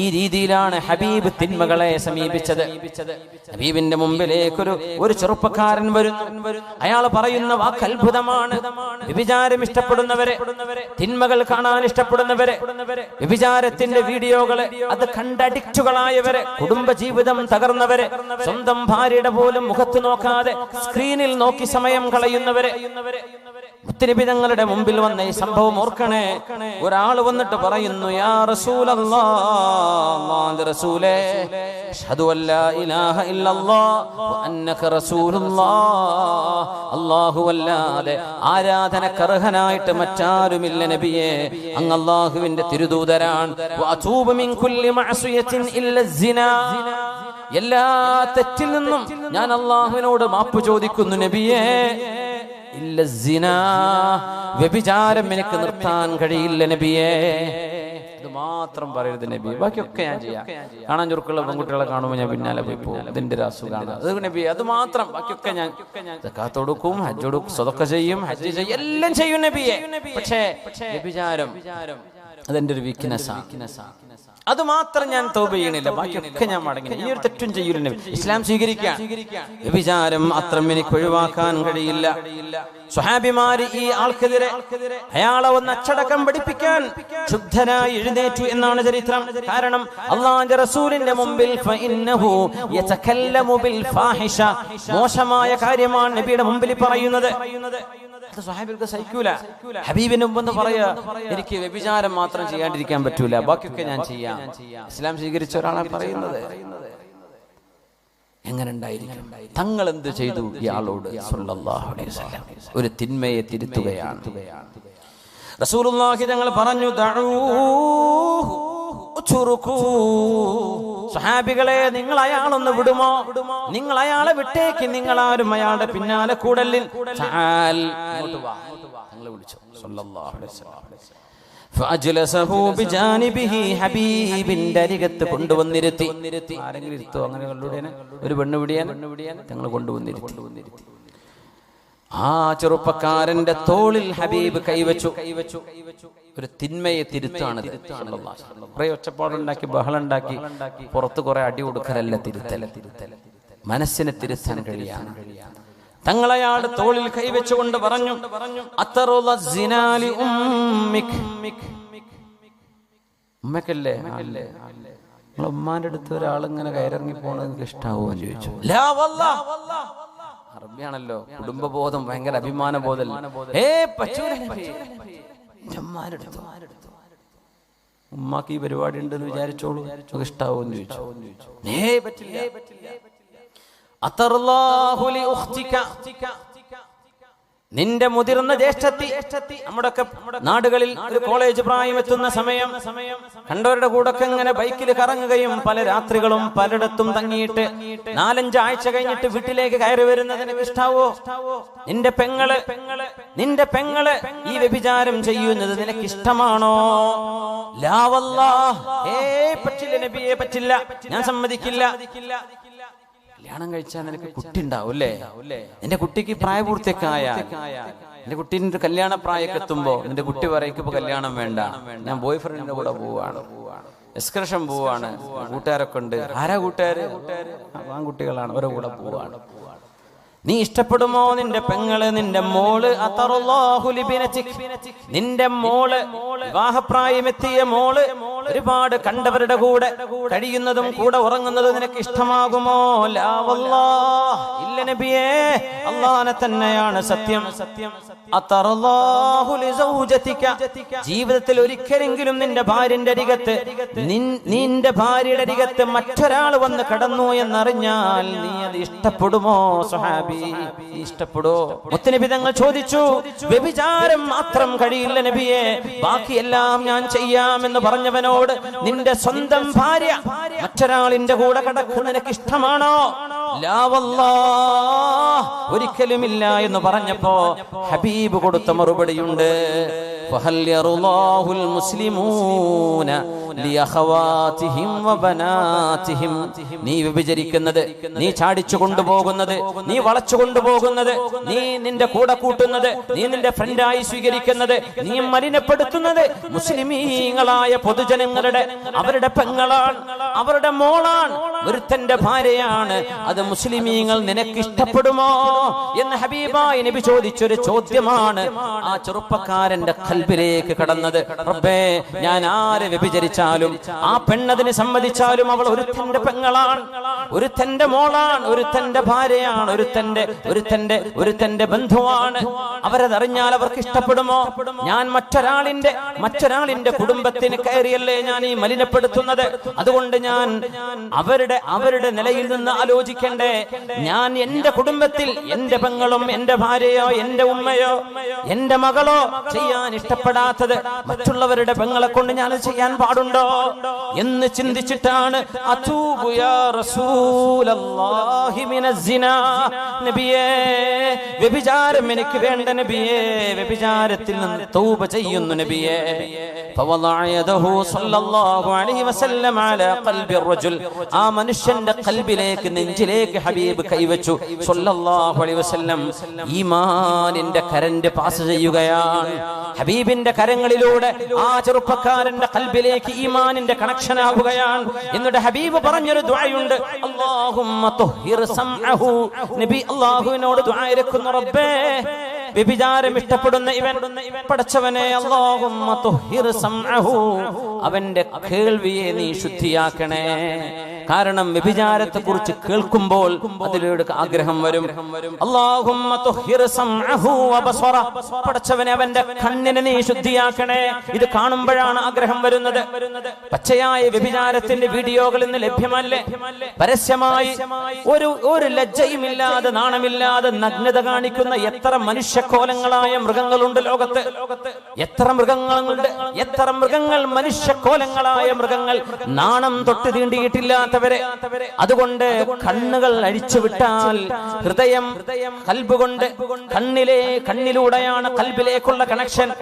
ഈ രീതിയിലാണ് ഹബീബ് തിന്മകളെ സമീപിച്ചത്. ഹബീബിന്റെ മുമ്പിലേക്ക് ഒരു ചെറുപ്പക്കാരൻ വരുന്നു. അയാൾ പറയുന്ന വാക്ക് അത്ഭുതമാണ്. വ്യഭിചാരം ഇഷ്ടപ്പെടുന്നവരെ തിന്മകൾ കാണാൻ ഇഷ്ടപ്പെടുന്നവരെ വ്യഭിചാരത്തിന്റെ വീഡിയോകളെ അത് കണ്ടഡിക്റ്റുകളായവരെ കുടുംബജീവിതം തകർന്നവരെ സ്വന്തം ഭാര്യയുടെ പോലും മുഖത്ത് നോക്കാതെ സ്ക്രീനിൽ നോക്കി സമയം കളയുന്നവരെ മുത്തനബി തങ്ങളുടെ മുമ്പിൽ വന്ന ഈ സംഭവം ഓർക്കണേ. ഒരാൾ വന്നിട്ട് പറയുന്നു യാ റസൂലേ അല്ലാതെ ആരാധനക്കർഹനായിട്ട് മറ്റാരുമില്ല നബിയേ അങ്ങ് അല്ലാഹുവിന്റെ തിരുദൂതരാണ്. എല്ലാ തെറ്റിൽ നിന്നും ഞാൻ അള്ളാഹുവിനോട് മാപ്പ് ചോദിക്കുന്നു നബിയേ വ്യഭിചാരം എനിക്ക് നിർത്താൻ കഴിയില്ല നബിയേ. ഇത് മാത്രം പറയരുത് നബി ബാക്കിയൊക്കെ ഞാൻ ചെയ്യാം. കാണാൻ ചുരുക്കുള്ള പെൺകുട്ടികളെ കാണുമ്പോൾ ഞാൻ പിന്നാലെ പോയി പോകും. അതിന്റെ ഒരു അസുഖമാണ് അത് നബി അത് മാത്രം. ബാക്കിയൊക്കെ ഞാൻ സക്കാത്ത് കൊടുക്കും ഹജ്ജ് കൊടുക്കും സ്വതൊക്കെ ചെയ്യും ഹജ്ജ് ചെയ്യും എല്ലാം ചെയ്യും നബിയെ. പക്ഷേ വ്യഭിചാരം അതെന്റെ ഒരു വീക്ക്നെസ്സാണ് അത് മാത്രം ഞാൻ തോപ ചെയ്യണില്ല. ബാക്കിയൊക്കെ ഞാൻ മടങ്ങി. ഈ ഒരു തെറ്റും ചെയ്യൂല ഇസ്ലാം സ്വീകരിക്കാൻ വ്യഭിചാരം അത്രം എനിക്ക് ഒഴിവാക്കാൻ കഴിയില്ല. സ്വഹാബിമാര് ഈ ആൾക്കെതിരെ അയാളെ ഒന്ന് അച്ചടക്കം പഠിപ്പിക്കാൻ ശുദ്ധനായി എഴുന്നേറ്റു എന്നാണ് ചരിത്രം. കാരണം അള്ളാന്റെ റസൂലിന്റെ മുമ്പിൽ മോശമായ കാര്യമാണ് നബിയുടെ മുമ്പിൽ പറയുന്നത്. അത് സ്വഹാബികൾക്ക് സഹിക്കൂല. ഹബീബിന് മുമ്പെന്ന് പറയാ എനിക്ക് വ്യഭിചാരം മാത്രം ചെയ്യാണ്ടിരിക്കാൻ പറ്റൂല. ബാക്കിയൊക്കെ ഞാൻ ചെയ്യാം. ഇസ്ലാം സ്വീകരിച്ച ഒരാളാണ് പറയുന്നത്. എങ്ങനെ ഉണ്ടായിരിക്കും? തങ്ങൾ എന്ത് ചെയ്തു? ഇയാളോട് ഒരു തിന്മയെ തിരുത്തുകയാണ്. റസൂലുള്ളാഹി തങ്ങൾ പറഞ്ഞു തഴൂ. സഹാബികളെ നിങ്ങൾ അയാളൊന്ന് വിടുമോ? നിങ്ങൾ അയാളെ വിട്ടേക്ക് നിങ്ങൾ ആരും അയാളുടെ പിന്നാലെ കൂടലിൽ. വിളിച്ചു. ഹബീബിന്റെ അരികത്ത് കൊണ്ടുവന്നിരുത്തി. ആരെങ്കിലും ഇരുത്തോ? അങ്ങനെ ഒരു പെണ്ണ് പിടിയാൻ തങ്ങൾ കൊണ്ടുവന്നിരുത്തി. ആ ചെറുപ്പക്കാരന്റെ തോളിൽ ഹബീബ് കൈവച്ചു. കൈവച്ചു ഒരു തിന്മയെ തിരുത്താണ് കുറേ ഒച്ചപ്പാടുണ്ടാക്കി ബഹളുണ്ടാക്കി പുറത്ത് കുറെ അടി കൊടുക്കലല്ല തിരുത്തല തിരുത്തല മനസ്സിനെ തിരുത്താൻ കഴിയാണ്. തങ്ങളയാട് തോളിൽ കൈവച്ചുകൊണ്ട് പറഞ്ഞു ഉമ്മിക്. ഉമ്മക്കല്ലേ അല്ലേ ഉമ്മാന്റെ അടുത്ത് ഒരാളിങ്ങനെ കയറിറങ്ങി പോണെങ്കിൽ ഇഷ്ടാവോ ചോദിച്ചു. അറബിയാണല്ലോ. കുടുംബബോധം ഭയങ്കര അഭിമാന ബോധം. ഉമ്മാക്ക് ഈ പരിപാടി ഉണ്ടെന്ന് വിചാരിച്ചോളൂ. ഇഷ്ടാവും ചോദിച്ചു. പറ്റില്ല. നിന്റെ മുതിർന്ന ജ്യേഷ്ഠത്തി നമ്മുടെ നാടുകളിൽ ഒരു കോളേജ് പ്രായം എത്തുന്ന സമയം കണ്ടവരുടെ കൂടെ ഒക്കെ ഇങ്ങനെ ബൈക്കിൽ കറങ്ങുകയും പല രാത്രികളും പലയിടത്തും തങ്ങിയിട്ട് നാലഞ്ച് ആഴ്ച കഴിഞ്ഞിട്ട് വീട്ടിലേക്ക് കയറി വരുന്നതിന് ഇഷ്ടാവോ നിന്റെ പെങ്ങൾ നിന്റെ പെങ്ങൾ ഈ വ്യഭിചാരം ചെയ്യുന്നത് നിനക്ക് ഇഷ്ടമാണോ? ലാവല്ലാ ഏ പറ്റില്ല നബിയെ പറ്റില്ല. ഞാൻ സമ്മതിക്കില്ല. കല്യാണം കഴിച്ചാൽ നിനക്ക് കുട്ടി ഉണ്ടാവും അല്ലേ നിന്റെ കുട്ടിക്ക് പ്രായപൂർത്തിയൊക്കെ ആയ നിന്റെ കുട്ടീന്റെ കല്യാണ പ്രായമൊക്കെ എത്തുമ്പോ നിന്റെ കുട്ടി പറയും ഇപ്പൊ കല്യാണം വേണ്ട. ഞാൻ ബോയ് ഫ്രണ്ടിന്റെ കൂടെ പോവാണ്. എക്സ്കർഷൻ പോവാണ്. കൂട്ടുകാരൊക്കെ ഉണ്ട്. ആരാ കൂട്ടുകാര്? ആൺകുട്ടികളാണ്. അവരുടെ കൂടെ പോവാണ്. നീ ഇഷ്ടപ്പെടുമോ നിന്റെ പെങ്ങൾ നിന്റെ മോൾ. നിന്റെ മോൾ വിവാഹപ്രായമെത്തിയ മോൾ ഒരുപാട് കണ്ടവരുടെ കൂടെ കഴിയുന്നതും കൂടെ ഉറങ്ങുന്നതും നിനക്ക് ഇഷ്ടമാകുമോ. ഇല്ല നബിയേ അള്ളാനെ തന്നെയാണ് സത്യം സത്യം. ജീവിതത്തിൽ ഒരിക്കലെങ്കിലും നിന്റെ ഭാര്യന്റെ അരികത്ത് നിന്റെ ഭാര്യയുടെ അരികത്ത് മറ്റൊരാൾ വന്ന് കടന്നു എന്നറിഞ്ഞാൽ നീ അത് ഇഷ്ടപ്പെടുമോ സ്വഹാബി ഇഷ്ടപ്പെടോ? മുത്തനബി തങ്ങൾ ചോദിച്ചു വ്യഭിചാരം മാത്രം കഴിയില്ല നബിയെ ബാക്കിയെല്ലാം ഞാൻ ചെയ്യാമെന്ന് പറഞ്ഞവനോട് നിന്റെ സ്വന്തം ഭാര്യ മറ്റൊരാളിന്റെ കൂടെ കടക്കുന്ന നിനക്ക് ഇഷ്ടമാണോ? ഒരിക്കലുമില്ല എന്ന് പറഞ്ഞപ്പോ ഹബീബ് കൊടുത്ത മറുപടിയുണ്ട്. ഫഹൽ മുസ്ലിമൂന. നീ വ്യഭിചരിക്കുന്നത് നീ ചാടിച്ചു കൊണ്ടുപോകുന്നത് നീ വളച്ചു കൊണ്ടുപോകുന്നത് നീ നിന്റെ കൂടെ കൂട്ടുന്നത് നീ നിന്റെ ഫ്രണ്ടായി സ്വീകരിക്കുന്നത് നീ മലിനപ്പെടുത്തുന്നത് മുസ്ലിമീങ്ങളായ പൊതുജനങ്ങളുടെ അവരുടെ പെങ്ങളാണ് അവരുടെ മോളാണ് ഒരുത്തന്റെ ഭാര്യയാണ്. അത് മുസ്ലിമീങ്ങൾ നിനക്ക് ഇഷ്ടപ്പെടുമോ എന്ന് ഹബീബായി നബി ചോദിച്ചൊരു ചോദ്യമാണ്. ആ ചെറുപ്പക്കാരന്റെ കൽബിലേക്ക് കടന്നത്. റബ്ബേ ഞാൻ ആരെ വ്യഭിചരിച്ചാലും ആ പെണ്ണതിന് സമ്മതിച്ചാലും അവൾ ഒരു തന്റെ പെങ്ങളാണ് ഒരു തന്റെ മോളാണ് ഒരു തന്റെ ഭാര്യയാണ് ഒരു തന്റെ ഒരു തന്റെ ഒരു തന്റെ ബന്ധുവാണ് അവരതറിഞ്ഞാൽ അവർക്ക് ഇഷ്ടപ്പെടുമോ? ഞാൻ മറ്റൊരാളിന്റെ മറ്റൊരാളിന്റെ കുടുംബത്തിന് കയറിയല്ലേ ഞാൻ ഈ മലിനപ്പെടുത്തുന്നത്? അതുകൊണ്ട് ഞാൻ അവരുടെ അവരുടെ നിലയിൽ നിന്ന് ആലോചിക്കണ്ടേ. ഞാൻ എന്റെ കുടുംബത്തിൽ എന്റെ പെങ്ങളും എന്റെ ഭാര്യയോ എന്റെ ഉമ്മയോ എന്റെ മകളോ ചെയ്യാൻ ഇഷ്ടപ്പെടാത്തത് മറ്റുള്ളവരുടെ പെങ്ങളെ കൊണ്ട് ഞാൻ ചെയ്യാൻ പാടുണ്ടോ. പാടുണ്ടോ എന്ന് ചിന്തിച്ചിട്ടാണ് നബിയേ വ്യഭിചാരം എനിക്ക് വേണ്ട നബിയേ. വ്യഭിചാരത്തിൽ നിന്ന് തൗബ ചെയ്യുന്നു നബിയേ. ആ മനുഷ്യന്റെ കൽബിലേക്ക് നെഞ്ചിലേക്ക് ഹബീബ് കൈവച്ചു. ഈമാനിന്റെ കരന്റ് പാസ് ചെയ്യുകയാണ്. ഹബീബിന്റെ കരങ്ങളിലൂടെ ആ ചെറുപ്പക്കാരന്റെ കൽബിലേക്ക് ഈമാനിന്റെ കണക്ഷൻ ആവുകയാണ് എന്നിട്ട് ഹബീബ് പറഞ്ഞൊരു സംഅഹു. നബി അല്ലാഹുവിനോട് ദുആ ഇരക്കുന്നു റബ്ബേ. വ്യഭിചാരം ഇഷ്ടപ്പെടുന്ന ഇവൻ പടച്ചവനെ സംഅഹു. അവന്റെ കേൾവിയെ നീ ശുദ്ധിയാക്കണേ. കാരണം വ്യഭിചാരത്തെ കുറിച്ച് കേൾക്കുമ്പോൾ അതിലൂടെ ആഗ്രഹം വരും. പടച്ചവനെ അവന്റെ കണ്ണിനെ നീ ശുദ്ധിയാക്കണേ. ഇത് കാണുമ്പോഴാണ് ആഗ്രഹം വരുന്നത്. പച്ചയായ വ്യഭിചാരത്തിന്റെ വീഡിയോകൾ ഇന്ന് ലഭ്യമല്ലേ? പരസ്യമായി ഒരു ഒരു ലജ്ജയുമില്ലാതെ നാണമില്ലാതെ നഗ്നത കാണിക്കുന്ന എത്ര മനുഷ്യക്കോലങ്ങളായ മൃഗങ്ങളുണ്ട് ലോകത്ത്. എത്ര മൃഗങ്ങളുണ്ട്? എത്ര മൃഗങ്ങൾ മനുഷ്യക്കോലങ്ങളായ മൃഗങ്ങൾ നാണം തൊട്ട് തീണ്ടിയിട്ടില്ലാത്തവരെ അതുകൊണ്ട് കണ്ണുകൾ അഴിച്ചു വിട്ടാൽ ഹൃദയം കൽബുകൊണ്ട് കണ്ണിലെ കണ്ണിലൂടെയാണ് കൽബിലേക്കുള്ള കണക്ഷൻ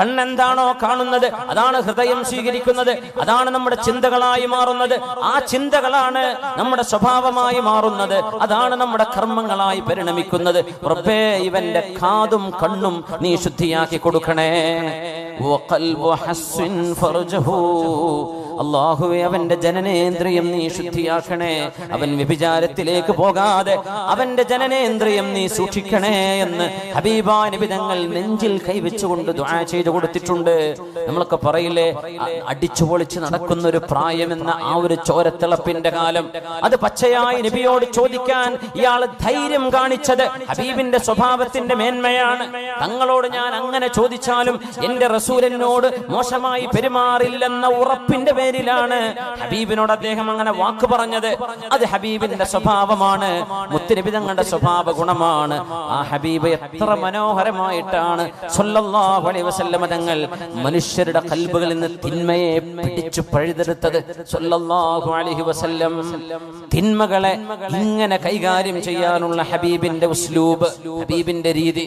കണ്ണെന്താണോ കാണുന്നത് അതാണ് ഹൃദയം സ്വീകരിക്കുന്നത്. അതാണ് നമ്മുടെ ചിന്തകളായി മാറുന്നത്. ആ ചിന്തകളാണ് നമ്മുടെ സ്വഭാവമായി മാറുന്നത്. അതാണ് നമ്മുടെ കർമ്മങ്ങളായി പരിണമിക്കുന്നത്. ഉറപ്പേ ഇവന്റെ കാതും കണ്ണും നീ ശുദ്ധിയാക്കി കൊടുക്കണേ. وقلب حس ഫർജഹു. അള്ളാഹുവെ അവന്റെ ജനനേന്ദ്രിയം നീ ശുദ്ധിയാക്കണേ. അവൻ വ്യഭിചാരത്തിലേക്ക് പോകാതെ അവന്റെ ജനനേന്ദ്രിയം നീ സൂക്ഷിക്കണേ എന്ന് ഹബീബാനുവിധങ്ങൾ നെഞ്ചിൽ കൈവച്ചുകൊണ്ട് ദുആ ചെയ്തു കൊടുത്തിട്ടുണ്ട്. നമ്മളൊക്കെ പറയില്ലേ അടിച്ചു പൊളിച്ച് നടക്കുന്ന ഒരു പ്രായമെന്ന ആ ഒരു ചോരത്തിളപ്പിന്റെ കാലം. അത് പച്ചയായി നബിയോട് ചോദിക്കാൻ ഇയാൾ ധൈര്യം കാണിച്ചത് ഹബീബിന്റെ സ്വഭാവത്തിന്റെ മേന്മയാണ്. തങ്ങളോട് ഞാൻ അങ്ങനെ ചോദിച്ചാലും എന്റെ റസൂലിനോട് മോശമായി പെരുമാറില്ലെന്ന ഉറപ്പിന്റെ പേരിലാണ് ഹബീബിനോട് അദ്ദേഹം അങ്ങനെ വാക്ക് പറഞ്ഞത്. അത് ഹബീബിന്റെ സ്വഭാവമാണ്. മുത്തുനബി തങ്ങളുടെ സ്വഭാവ ഗുണമാണ്. ആ ഹബീബ് എത്ര മനോഹരമായിട്ടാണ്. സല്ലല്ലാഹു അലൈഹി തങ്ങൾ മനുഷ്യരുടെ കൽബുകളിൽ നിന്ന് തിന്മയെ പിടിച്ചു പഴുതെടുത്തത്. സല്ലല്ലാഹു അലൈഹി വസല്ലം തിന്മകളെ ഇങ്ങനെ കൈകാര്യം ചെയ്യാനുള്ള ഹബീബിന്റെ ഉസ്ലൂബ് ഹബീബിന്റെ രീതി.